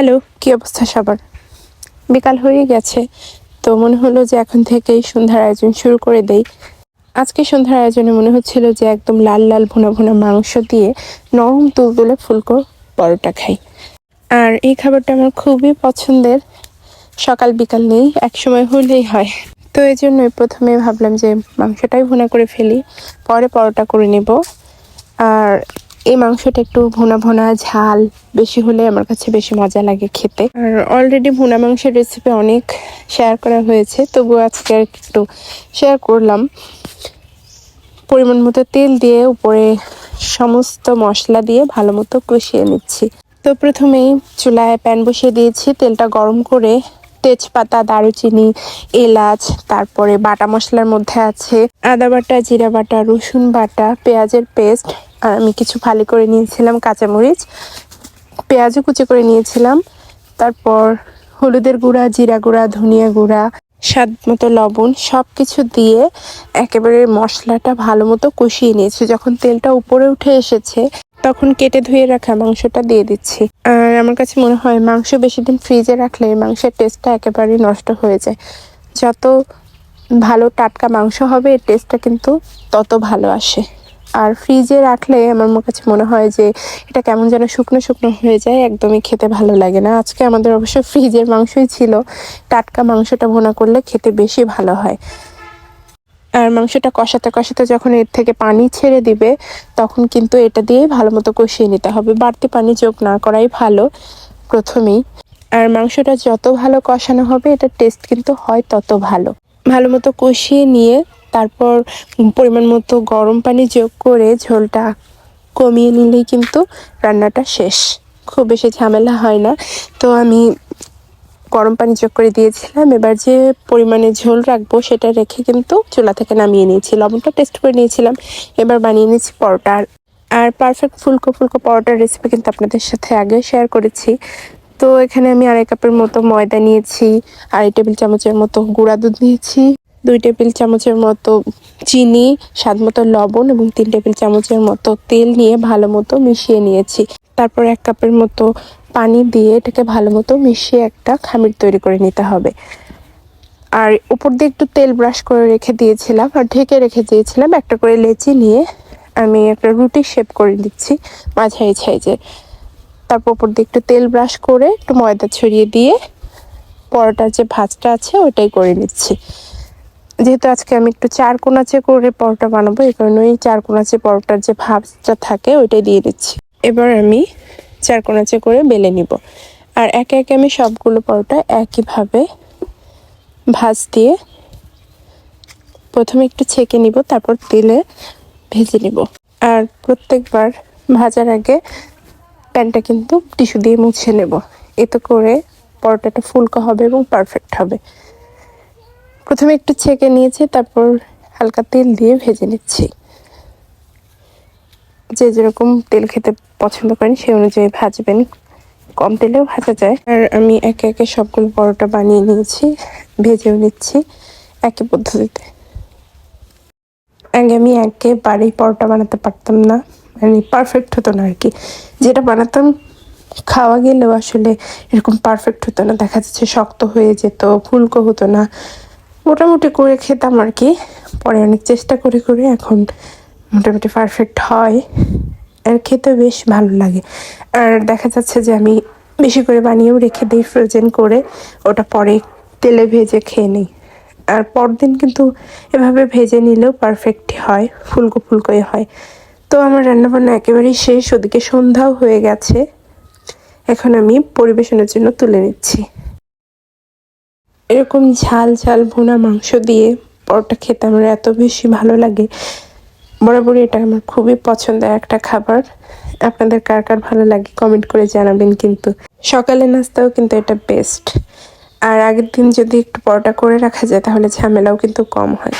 Hello কি অবস্থা সবার? বিকাল হয়ে গেছে, তো মনে হলো যে এখন থেকেই সন্ধ্যার আয়োজন শুরু করে দেই। আজকে সন্ধ্যার আয়োজনে মনে হচ্ছিল যে একদম লাল লাল ভুনা ভুনা মাংস দিয়ে নরম তুলতুলে ফুলকো পরোটা খাই। আর এই খাবারটা আমার খুবই পছন্দের। সকাল বিকাল নেই এক সময় হলেই হয়। তো এই জন্যই প্রথমে ভাবলাম যে মাংসটাই ভুনা করে ফেলি, পরে পরোটা করে নেব। আর এই মাংসটা একটু ভুনা ভুনা ঝাল বেশি হলে আমার কাছে বেশি মজা লাগে খেতে। আর অলরেডি ভুনা মাংসের রেসিপি অনেক শেয়ার করা হয়েছে তবুও আজকে আর একটু শেয়ার করলাম। পরিমাণ মতো তেল দিয়ে উপরে সমস্ত মশলা দিয়ে ভালো মতো কষিয়ে নিচ্ছি। তো প্রথমেই চুলায় প্যান বসিয়ে দিয়েছি, তেলটা গরম করে তেজপাতা, দারুচিনি, এলাচ, তারপরে বাটা মশলার মধ্যে আছে আদা বাটা, জিরা বাটা, রসুন বাটা, পেঁয়াজের পেস্ট আর আমি কিছু ফালি করে নিয়েছিলাম কাঁচামরিচ। পেঁয়াজও কুচি করে নিয়েছিলাম। তারপর হলুদের গুঁড়া, জিরা গুঁড়া, ধনিয়া গুঁড়া, স্বাদ মতো লবণ সব কিছু দিয়ে একেবারে মশলাটা ভালো মতো কষিয়ে নিয়েছি। যখন তেলটা উপরে উঠে এসেছে, তখন কেটে ধুয়ে রাখা মাংসটা দিয়ে দিচ্ছি। আর আমার কাছে মনে হয় মাংস বেশি দিন ফ্রিজে রাখলে মাংসের টেস্টটা একেবারেই নষ্ট হয়ে যায়। যত ভালো টাটকা মাংস হবে এর টেস্টটা কিন্তু তত ভালো আসে। আর ফ্রিজে রাখলে আমার কাছে মনে হয় যে এটা কেমন যেন শুকনো শুকনো হয়ে যায়, একদমই খেতে ভালো লাগে না। আজকে আমাদের অবশ্য ফ্রিজের মাংসই ছিল। টাটকা মাংসটা ভুনা করলে খেতে বেশি ভালো হয়। আর মাংসটা কষাতে কষাতে যখন এর থেকে পানি ছেড়ে দিবে, তখন কিন্তু এটা দিয়ে ভালো মতো কষিয়ে নিতে হবে। বাড়তি পানি যোগ না করাই ভালো প্রথমেই। আর মাংসটা যত ভালো কষানো হবে, এটার টেস্ট কিন্তু হয় তত ভালো। ভালো মতো কষিয়ে নিয়ে তারপর পরিমাণ মতো গরম পানি যোগ করে ঝোলটা কমিয়ে নিলেই কিন্তু রান্নাটা শেষ। খুব বেশি ঝামেলা হয় না। তো আমি গরম পানি যোগ করে দিয়েছিলাম। এবার যে পরিমাণে ঝোল রাখব সেটা রেখে কিন্তু চুলা থেকে নামিয়ে নিয়েছি। লবণটা টেস্ট করে নিয়েছিলাম। এবার বানিয়ে নিয়েছি পরোটা। আর- পারফেক্ট ফুলকো ফুলকো পরোটার রেসিপি কিন্তু আপনাদের সাথে আগে শেয়ার করেছি। তো এখানে আমি আড়াই কাপের মতো ময়দা নিয়েছি, আড়াই টেবিল চামচের মতো গুঁড়া দুধ নিয়েছি। দুই টেবিল চামচের মতো চিনি, স্বাদ মতো লবণ এবং তিন টেবিল চামচের মতো তেল নিয়ে ভালো মতো মিশিয়ে নিয়েছি। তারপর এক কাপের মতো পানি দিয়ে এটাকে ভালো মতো মিশিয়ে একটা খামির তৈরি করে নিতে হবে। আর উপর দিয়ে একটু তেল ব্রাশ করে রেখে দিয়েছিলাম আর ঢেকে রেখে দিয়েছিলাম একটা করে লেচি নিয়ে আমি একটা রুটি শেপ করে দিচ্ছি মাঝারি সাইজের। তারপর উপর দিয়ে একটু তেল ব্রাশ করে একটু ময়দা ছড়িয়ে দিয়ে পরোটার যে ভাজটা আছে ওটাই করে নিচ্ছি। যেহেতু আজকে আমি একটু চার কোনাচে করে পরোটা বানাবো, এই কারণে ওই চার কোনাচে পরোটার যে ভাবটা থাকে ওইটাই দিয়ে দিচ্ছি। এবার আমি চার কোনাচে করে বেলে নিব। আর একে একে আমি সবগুলো পরোটা একইভাবে ভাজ দিয়ে প্রথমে একটু ছেঁকে নিব, তারপর তেলে ভেজে নিব। আর প্রত্যেকবার ভাজার আগে প্যানটা কিন্তু টিস্যু দিয়ে মুছে নেব। এতে করে পরোটাটা ফুলকো হবে এবং পারফেক্ট হবে। প্রথমে একটু ছেঁকে নিয়েছি, তারপর হালকা তেল দিয়ে ভেজে নিচ্ছি। যে যেরকম তেল খেতে পছন্দ করেন সেই অনুযায়ী ভাজবেন। কম তেলেও ভাজা যায়। আর আমি একে একে সবগুলো পরোটা বানিয়ে নিয়েছি, ভেজেও নিচ্ছি একই পদ্ধতিতে। আগে আমি একেবারেই পরোটা বানাতে পারতাম না মানে পারফেক্ট হতো না আর কি যেটা বানাতাম, খাওয়া গেলেও আসলে এরকম পারফেক্ট হতো না, দেখা যাচ্ছে শক্ত হয়ে যেত, ফুলকো হতো না। মোটামুটি করে খেতাম আর কি। পরে অনেক চেষ্টা করে করে এখন মোটামুটি পারফেক্ট হয়। আর খেতে বেশ ভালো লাগে। আর দেখা যাচ্ছে যে আমি বেশি করে বানিয়েও রেখে দিই ফ্রোজেন করে। ওটা পরে তেলে ভেজে খেয়ে নিই। আর পরদিন কিন্তু এভাবে ভেজে নিলেও পারফেক্টই হয়, ফুলকো ফুলকোই হয়। তো আমার রান্নাবান্না একেবারেই শেষ, ওদিকে সন্ধ্যাও হয়ে গেছে। এখন আমি পরিবেশনের জন্য তুলে নিচ্ছি। এরকম ঝাল ঝাল ভুনা মাংস দিয়ে পরোটা খেতে আমার এত বেশি ভালো লাগে। বরাবরই এটা আমার খুবই পছন্দের একটা খাবার। আপনাদের কার কার ভালো লাগে কমেন্ট করে জানাবেন কিন্তু। সকালে নাস্তাও কিন্তু এটা বেস্ট আর আগের দিন যদি একটু পরোটা করে রাখা যায় তাহলে ঝামেলাও কিন্তু কম হয়।